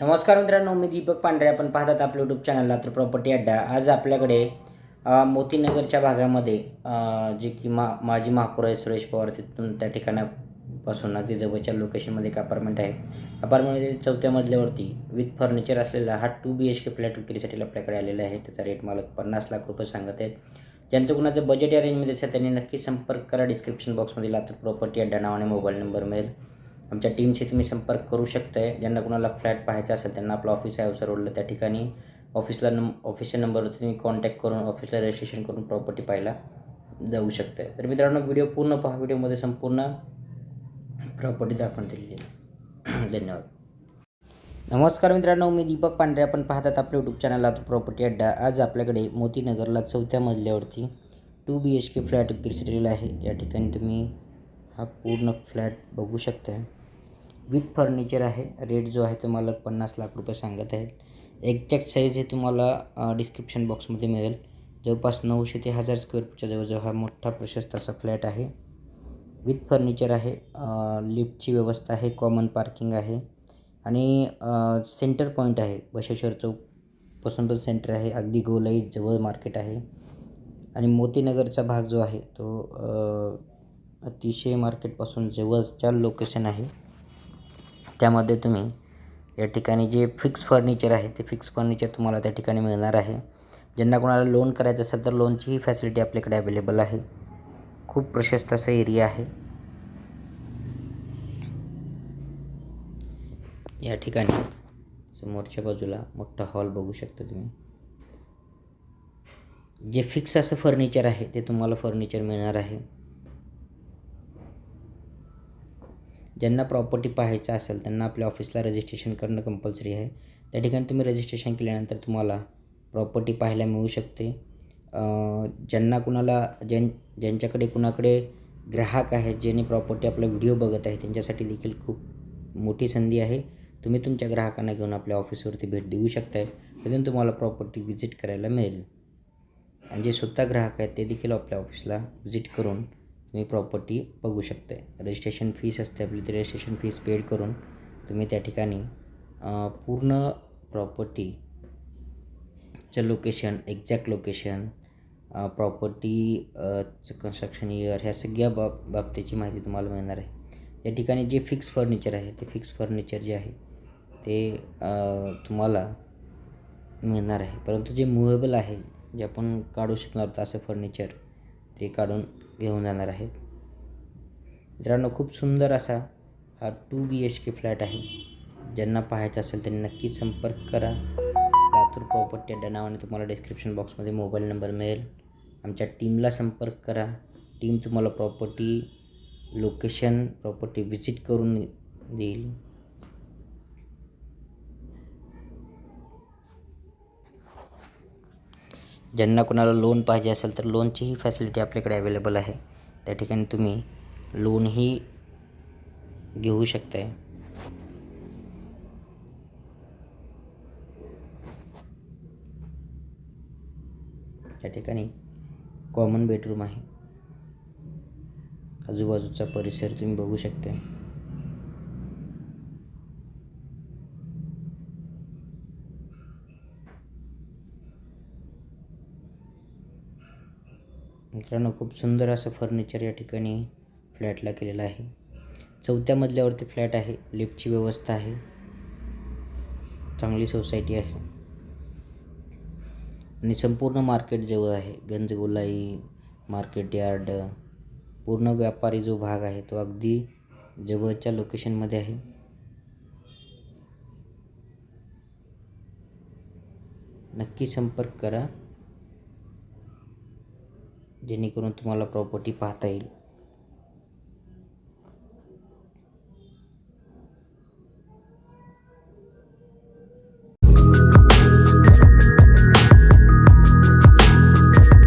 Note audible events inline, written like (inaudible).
नमस्कार मित्रांनो मी दीपक पांढरे. आपण पाहतात आपलं यूट्यूब चॅनल लातूर प्रॉपर्टी अड्डा. आज आपल्याकडे मोतीनगरच्या भागामध्ये जे की मा माजी महापौर आहे सुरेश पवार तिथून त्या ठिकाणापासून अगदी जवळच्या लोकेशनमध्ये एक अपार्टमेंट आहे. अपार्टमेंटमध्ये चौथ्या मजल्यावरती विथ फर्निचर असलेला हा two B H K flat विक्रीसाठी आपल्याकडे आलेला आहे. त्याचा रेट मला पन्नास लाख रुपये सांगत आहेत. ज्यांचं कुणाचं बजेट या रेंजमध्ये असेल त्यांनी नक्की संपर्क करा. डिस्क्रिप्शन बॉक्समध्ये लातूर प्रॉपर्टी अड्डा नावाने मोबाईल नंबर मिळेल. आमच्या टीमशी तुम्ही संपर्क करू शकताय. ज्यांना कुणाला फ्लॅट पाहायचा असेल त्यांना आपलं ऑफिस आहे अवसर रोडला त्या ठिकाणी. ऑफिसला नं ऑफिसच्या नंबरवरती तुम्ही कॉन्टॅक्ट करून ऑफिसला रजिस्ट्रेशन करून प्रॉपर्टी पाहायला जाऊ शकताय. तर मित्रांनो व्हिडिओ पूर्ण पहा. व्हिडिओमध्ये संपूर्ण प्रॉपर्टी दाखवून दिलेली आहे. (clears throat) धन्यवाद. नमस्कार मित्रांनो मी दीपक पांढरे. आपण पाहतात आपलं यूट्यूब चॅनल प्रॉपर्टी अड्डा. आज आपल्याकडे मोतीनगरला चौथ्या मजल्यावरती two B H K flat विक्रीसाठी आहे. या ठिकाणी तुम्ही हा पूर्ण फ्लॅट बघू शकता विथ फर्निचर आहे रेट जो आहे तो मला पन्नास लाख रुपये सांगत आहेत. एक्झॅक्ट साईज हे तुम्हाला डिस्क्रिप्शन बॉक्समध्ये मिळेल. जवळपास नऊशे ते हजार स्क्वेअर फूटच्या जवळजवळ हा मोठा प्रशस्त असा फ्लॅट आहे. विथ फर्निचर आहे लिफ्टची व्यवस्था आहे कॉमन पार्किंग आहे. आणि सेंटर पॉईंट आहे बशेश्वर चौकपासून पण सेंटर आहे अगदी गोलाई जवळ मार्केट आहे. आणि मोतीनगरचा भाग जो आहे तो अतिशय मार्केटपासून जवळच्या लोकेशन आहे. त्यामध्ये तुम्ही या ठिकाणी जे फिक्स फर्निचर आहे ते फिक्स फर्निचर तुम्हाला त्या ठिकाणी मिळणार आहे. ज्यांना कोणाला लोन करायचं असेल तर लोनचीही फॅसिलिटी आपल्याकडे अवेलेबल आहे. खूप प्रशस्त असा एरिया आहे. या ठिकाणी समोरच्या बाजूला मोठा हॉल बघू शकता तुम्ही. जे फिक्स असं फर्निचर आहे ते तुम्हाला फर्निचर मिळणार आहे. ज्यांना प्रॉपर्टी पाहायचं असेल त्यांना आपल्या ऑफिसला रजिस्ट्रेशन करणं कंपल्सरी आहे. त्या ठिकाणी तुम्ही रजिस्ट्रेशन केल्यानंतर तुम्हाला प्रॉपर्टी पाहायला मिळू शकते. ज्यांना कुणाला ज्यां ज्यांच्याकडे कुणाकडे ग्राहक आहेत ज्यांनी प्रॉपर्टी आपला व्हिडिओ बघत आहे त्यांच्यासाठी देखील खूप मोठी संधी आहे. तुम्ही तुमच्या ग्राहकांना घेऊन आपल्या ऑफिसवरती भेट देऊ शकताय. तिथून तुम्हाला प्रॉपर्टी व्हिजिट करायला मिळेल. आणि जे स्वतः ग्राहक आहेत ते देखील आपल्या ऑफिसला व्हिजिट करून तुम्ही प्रॉपर्टी बघू शकताय. रजिस्ट्रेशन फीस असते आपली ती रजिस्ट्रेशन फीस पेड करून तुम्ही त्या ठिकाणी पूर्ण प्रॉपर्टीचं location exact location property construction year ह्या सगळ्या बाब बाबतीची माहिती तुम्हाला मिळणार आहे. या ठिकाणी जे फिक्स फर्निचर आहे ते फिक्स फर्निचर जे आहे ते तुम्हाला मिळणार आहे. परंतु जे मुवेबल आहे जे आपण काढू शकणार होतं असं फर्निचर ते काढून घेऊन जाणार आहेत. मित्रांनो खूप सुंदर असा हा two B H K flat आहे. ज्यांना पाहायचा असेल त्यांनी नक्की संपर्क करा. लातूर प्रॉपर्टी अड्डा नावाने तुम्हाला डिस्क्रिप्शन बॉक्समध्ये मोबाईल नंबर मिळेल. आमच्या टीमला संपर्क करा. टीम तुम्हाला प्रॉपर्टी लोकेशन प्रॉपर्टी व्हिजिट करून देईल. ज्यांना कोणाला लोन पाहिजे असेल तर लोनचीही फॅसिलिटी आपल्याकडे अवेलेबल आहे. त्या ठिकाणी तुम्ही लोनही घेऊ शकताय. या ठिकाणी कॉमन बेडरूम आहे. आजूबाजूचा परिसर तुम्ही बघू शकता मित्रांनो खूप सुंदर असं फर्निचर या ठिकाणी फ्लॅटला केलेलं आहे. चौथ्या मजल्यावरती फ्लॅट आहे. लिफ्टची व्यवस्था आहे. चांगली सोसायटी आहे. आणि संपूर्ण मार्केट जवळ आहे. गंजगोलाई मार्केट यार्ड पूर्ण व्यापारी जो भाग आहे तो अगदी जवळच्या लोकेशनमध्ये आहे. नक्की संपर्क करा. जेणेकरून तुम्हाला प्रॉपर्टी पाहता येईल.